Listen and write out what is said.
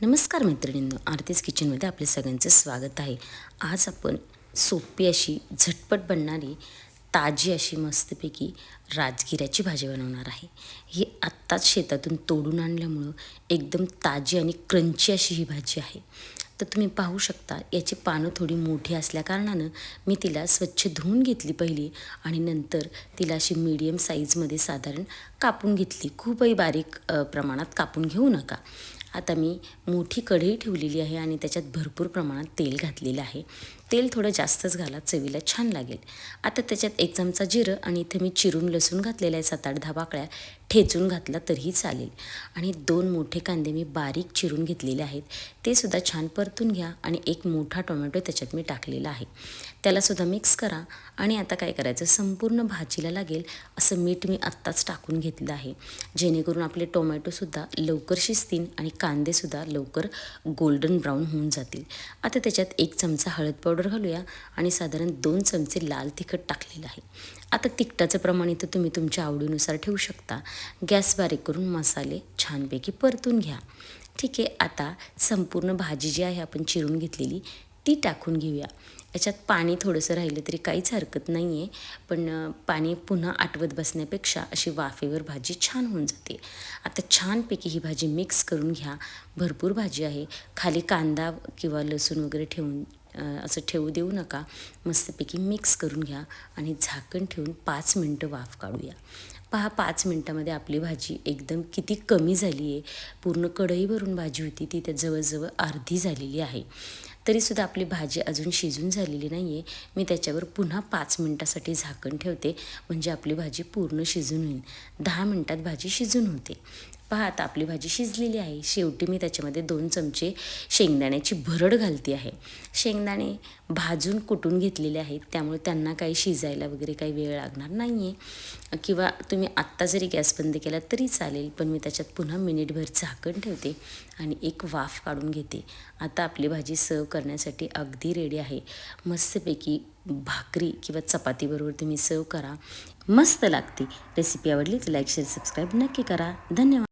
नमस्कार मैत्रिणींनो आरतीज किचनमध्ये आपले सगळ्यांचं स्वागत आहे. आज आपण सोपी अशी झटपट बनणारी ताजी अशी मस्तपैकी राजगिऱ्याची भाजी बनवणार आहे. ही आत्ताच शेतातून तोडून आणल्यामुळं एकदम ताजी आणि क्रंची अशी ही भाजी आहे. तर तुम्ही पाहू शकता याची पानं थोडी मोठी असल्याकारणानं मी तिला स्वच्छ धुवून घेतली पहिली आणि नंतर तिला अशी मीडियम साईजमध्ये साधारण कापून घेतली. खूपही बारीक प्रमाणात कापून घेऊ नका. आता मी मोठी कढई ठेवलेली आहे आणि त्याच्यात भरपूर प्रमाणात तेल घातलेलं आहे. तेल थोडं जास्तच घाला चवीला छान लागेल. आता त्याच्यात एक चमचा जिरं आणि इथे मी चिरून लसूण घातलेलं आहे सात आठ दहा पाकळ्या ठेचून घातला तरीही चालेल. आणि दोन मोठे कांदे मी बारीक चिरून घेतलेले आहेत. ते सुद्धा छान परतून घ्या आणि एक मोठा टोमॅटो त्याच्यात मी टाकलेला आहे. त्यालासुद्धा मिक्स करा आणि आता काय करायचं? संपूर्ण भाजीला लागेल असं मीठ मी आत्ताच टाकून घेतलं आहे. जेणेकरून आपले टोमॅटोसुद्धा लवकर शिजतील आणि कांदेसुद्धा लवकर गोल्डन ब्राऊन होऊन जातील. आता त्याच्यात एक चमचा हळद पावडर घालूया आणि साधारण दोन चमचे लाल तिखट टाकलेलं आहे. आता तिखटाचं प्रमाण इथं तुम्ही तुमच्या आवडीनुसार ठेवू शकता. गॅस बारीक करून मसाले छानपैकी परतून घ्या. ठीक आहे आता संपूर्ण भाजी जी आहे आपण चिरून घेतलेली ती टाकून घेऊया. याच्यात पाणी थोडंसं राहिलं तरी काहीच हरकत नाही आहे पण पाणी पुन्हा आटवत बसण्यापेक्षा अशी वाफेवर भाजी छान होऊन जाते. आता छानपैकी ही भाजी मिक्स करून घ्या. भरपूर भाजी आहे. खाली कांदा किंवा लसूण वगैरे ठेवून असं ठेवू देऊ नका. मस्तपैकी मिक्स करून घ्या आणि झाकण ठेवून पाच मिनटं वाफ काढूया. पहा पाच मिनटामध्ये आपली भाजी एकदम किती कमी झाली आहे. पूर्ण कढई भरून भाजी होती ती त्या जवळजवळ अर्धी झालेली आहे. तरीसुद्धा आपली भाजी अजून शिजून झालेली नाही आहे मी त्याच्यावर पुन्हा पाच मिनटासाठी झाकण ठेवते म्हणजे आपली भाजी पूर्ण शिजून होईल. दहा मिनटात भाजी शिजून होते. पहा आता आपली भाजी शिजलेली आहे. शेवटी मी त्याच्यामध्ये दोन चमचे शेंगदाण्याची भरड घालते आहे. शेंगदाणे भाजून कुटून घेतलेले आहेत त्यामुळे त्यांना काही शिजायला वगैरे काही वेळ लागणार नाही आहे किंवा तुम्ही आत्ता जरी गॅस बंद केला तरी चालेल पण मी त्याच्यात पुन्हा मिनिटभर झाकण ठेवते आणि एक वाफ काढून घेते. आता आपली भाजी सर्व करण्यासाठी अगदी रेडी आहे. मस्तपैकी भाकरी किंवा चपातीबरोबर तुम्ही सर्व करा. मस्त लागते. रेसिपी आवडली तर लाईक शेअर सबस्क्राईब नक्की करा. धन्यवाद.